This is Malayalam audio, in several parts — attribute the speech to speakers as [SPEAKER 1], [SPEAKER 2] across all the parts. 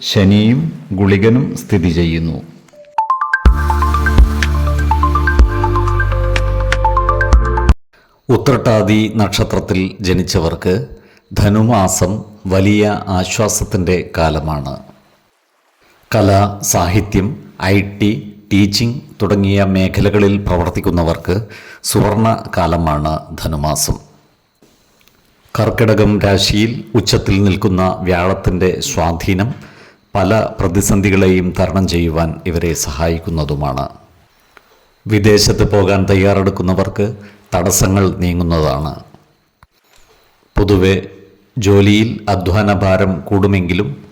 [SPEAKER 1] ശനിയും ഗുളികനും സ്ഥിതി ചെയ്യുന്നു. ഉത്രട്ടാതി നക്ഷത്രത്തിൽ ജനിച്ചവർക്ക് ധനുമാസം വലിയ ആശ്വാസത്തിന്റെ കാലമാണ്. കല സാഹിത്യം ഐ ടി ടീച്ചിങ് തുടങ്ങിയ മേഖലകളിൽ പ്രവർത്തിക്കുന്നവർക്ക് സുവർണ കാലമാണ് ധനുമാസം. കർക്കിടകം രാശിയിൽ ഉച്ചത്തിൽ നിൽക്കുന്ന വ്യാഴത്തിന്റെ സ്വാധീനം പല പ്രതിസന്ധികളെയും തരണം ചെയ്യുവാൻ ഇവരെ സഹായിക്കുന്നതുമാണ്. വിദേശത്ത് പോകാൻ തയ്യാറെടുക്കുന്നവർക്ക് തടസ്സങ്ങൾ നീങ്ങുന്നതാണ്. പൊതുവെ ജോലിയിൽ അധ്വാന ഭാരം കൂടുമെങ്കിലും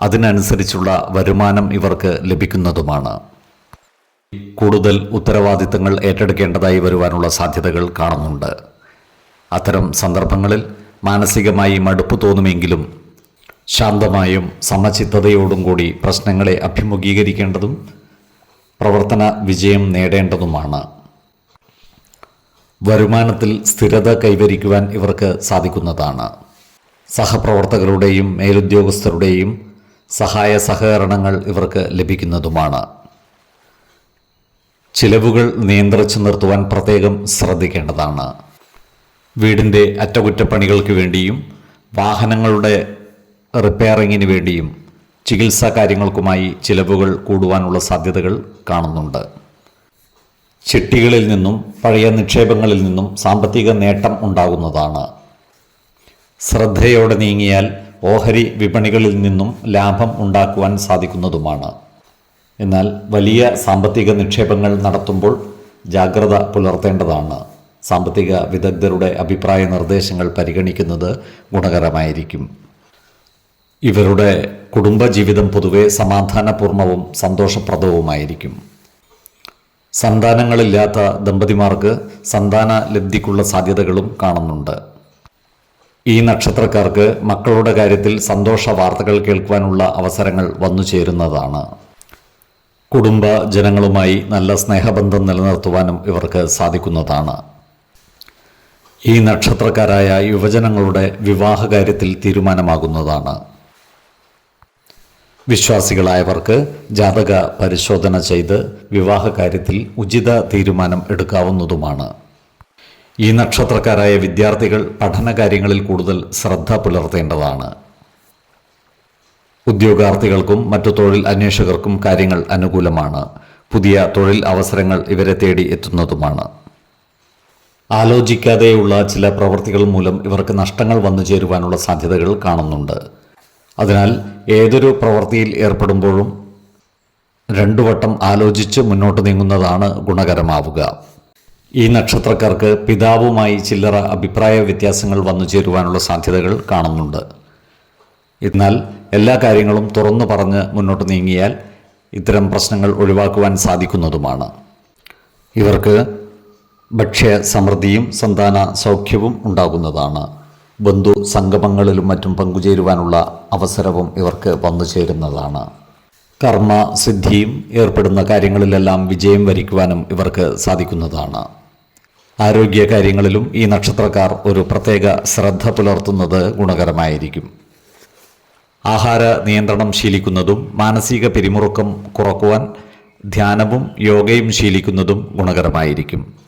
[SPEAKER 1] അതിനനുസരിച്ചുള്ള വരുമാനം ഇവർക്ക് ലഭിക്കുന്നതുമാണ്. കൂടുതൽ ഉത്തരവാദിത്തങ്ങൾ ഏറ്റെടുക്കേണ്ടതായി വരുവാനുള്ള സാധ്യതകൾ കാണുന്നുണ്ട്. അത്തരം സന്ദർഭങ്ങളിൽ മാനസികമായി മടുപ്പ് തോന്നുമെങ്കിലും ശാന്തമായും സമചിത്തതയോടും കൂടി പ്രശ്നങ്ങളെ അഭിമുഖീകരിക്കേണ്ടതും പ്രവർത്തന വിജയം നേടേണ്ടതുമാണ്. വരുമാനത്തിൽ സ്ഥിരത കൈവരിക്കുവാൻ ഇവർക്ക് സാധിക്കുന്നതാണ്. സഹപ്രവർത്തകരുടെയും മേലുദ്യോഗസ്ഥരുടെയും സഹായ സഹകരണങ്ങൾ ഇവർക്ക് ലഭിക്കുന്നതുമാണ്. ചിലവുകൾ നിയന്ത്രിച്ചു നിർത്തുവാൻ പ്രത്യേകം ശ്രദ്ധിക്കേണ്ടതാണ്. വീടിന്റെ അറ്റകുറ്റപ്പണികൾക്ക് വേണ്ടിയും വാഹനങ്ങളുടെ റിപ്പയറിങ്ങിന് വേണ്ടിയും ചികിത്സാ കാര്യങ്ങൾക്കുമായി ചിലവുകൾ കൂടുവാനുള്ള സാധ്യതകൾ കാണുന്നുണ്ട്. ചിട്ടികളിൽ നിന്നും പഴയ നിക്ഷേപങ്ങളിൽ നിന്നും സാമ്പത്തിക നേട്ടം ഉണ്ടാകുന്നതാണ്. ശ്രദ്ധയോടെ നീങ്ങിയാൽ ഓഹരി വിപണികളിൽ നിന്നും ലാഭം ഉണ്ടാക്കുവാൻ സാധിക്കുന്നതുമാണ്. എന്നാൽ വലിയ സാമ്പത്തിക നിക്ഷേപങ്ങൾ നടത്തുമ്പോൾ ജാഗ്രത പുലർത്തേണ്ടതാണ്. സാമ്പത്തിക വിദഗ്ധരുടെ അഭിപ്രായ നിർദ്ദേശങ്ങൾ പരിഗണിക്കുന്നത് ഗുണകരമായിരിക്കും. ഇവരുടെ കുടുംബജീവിതം പൊതുവെ സമാധാനപൂർണവും സന്തോഷപ്രദവുമായിരിക്കും. സന്താനങ്ങളില്ലാത്ത ദമ്പതിമാർക്ക് സന്താന ലബ്ധിക്കുള്ള സാധ്യതകളും കാണുന്നുണ്ട്. ഈ നക്ഷത്രക്കാർക്ക് മക്കളുടെ കാര്യത്തിൽ സന്തോഷ വാർത്തകൾ കേൾക്കുവാനുള്ള അവസരങ്ങൾ വന്നു ചേരുന്നതാണ്. കുടുംബ ജനങ്ങളുമായി നല്ല സ്നേഹബന്ധം നിലനിർത്തുവാനും ഇവർക്ക് സാധിക്കുന്നതാണ്. ഈ നക്ഷത്രക്കാരായ യുവജനങ്ങളുടെ വിവാഹ കാര്യത്തിൽ തീരുമാനമാകുന്നതാണ്. വിശ്വാസികളായവർക്ക് ജാതക പരിശോധന ചെയ്ത് വിവാഹ കാര്യത്തിൽ ഉചിത തീരുമാനം എടുക്കാവുന്നതുമാണ്. ഈ നക്ഷത്രക്കാരായ വിദ്യാർത്ഥികൾ പഠനകാര്യങ്ങളിൽ കൂടുതൽ ശ്രദ്ധ പുലർത്തേണ്ടതാണ്. ഉദ്യോഗാർത്ഥികൾക്കും മറ്റു തൊഴിൽ അന്വേഷകർക്കും കാര്യങ്ങൾ അനുകൂലമാണ്. പുതിയ തൊഴിൽ അവസരങ്ങൾ ഇവരെ തേടി എത്തുന്നതുമാണ്. ആലോചിക്കാതെയുള്ള ചില പ്രവൃത്തികൾ മൂലം ഇവർക്ക് നഷ്ടങ്ങൾ വന്നു ചേരുവാനുള്ള സാധ്യതകൾ കാണുന്നുണ്ട്. അതിനാൽ ഏതൊരു പ്രവൃത്തിയിൽ ഏർപ്പെടുമ്പോഴും രണ്ടു വട്ടം ആലോചിച്ച് മുന്നോട്ട് നീങ്ങുന്നതാണ് ഗുണകരമാവുക. ഈ നക്ഷത്രക്കാർക്ക് പിതാവുമായി ചില്ലറ അഭിപ്രായ വ്യത്യാസങ്ങൾ വന്നു ചേരുവാനുള്ള സാധ്യതകൾ കാണുന്നുണ്ട്. എന്നാൽ എല്ലാ കാര്യങ്ങളും തുറന്നു പറഞ്ഞ് മുന്നോട്ട് നീങ്ങിയാൽ ഇത്തരം പ്രശ്നങ്ങൾ ഒഴിവാക്കുവാൻ സാധിക്കുന്നതുമാണ്. ഇവർക്ക് ഭക്ഷ്യ സമൃദ്ധിയും സന്താന സൗഖ്യവും ഉണ്ടാകുന്നതാണ്. ബന്ധു സംഗമങ്ങളിലും മറ്റും പങ്കുചേരുവാനുള്ള അവസരവും ഇവർക്ക് വന്നു ചേരുന്നതാണ്. കർമ്മ സിദ്ധിയും ഏർപ്പെടുന്ന കാര്യങ്ങളിലെല്ലാം വിജയം വരിക്കുവാനും ഇവർക്ക് സാധിക്കുന്നതാണ്. ആരോഗ്യ കാര്യങ്ങളിലും ഈ നക്ഷത്രക്കാർ ഒരു പ്രത്യേക ശ്രദ്ധ പുലർത്തുന്നത് ഗുണകരമായിരിക്കും. ആഹാര നിയന്ത്രണം ശീലിക്കുന്നതും മാനസിക പിരിമുറുക്കം കുറക്കുവാൻ ധ്യാനവും യോഗയും ശീലിക്കുന്നതും ഗുണകരമായിരിക്കും.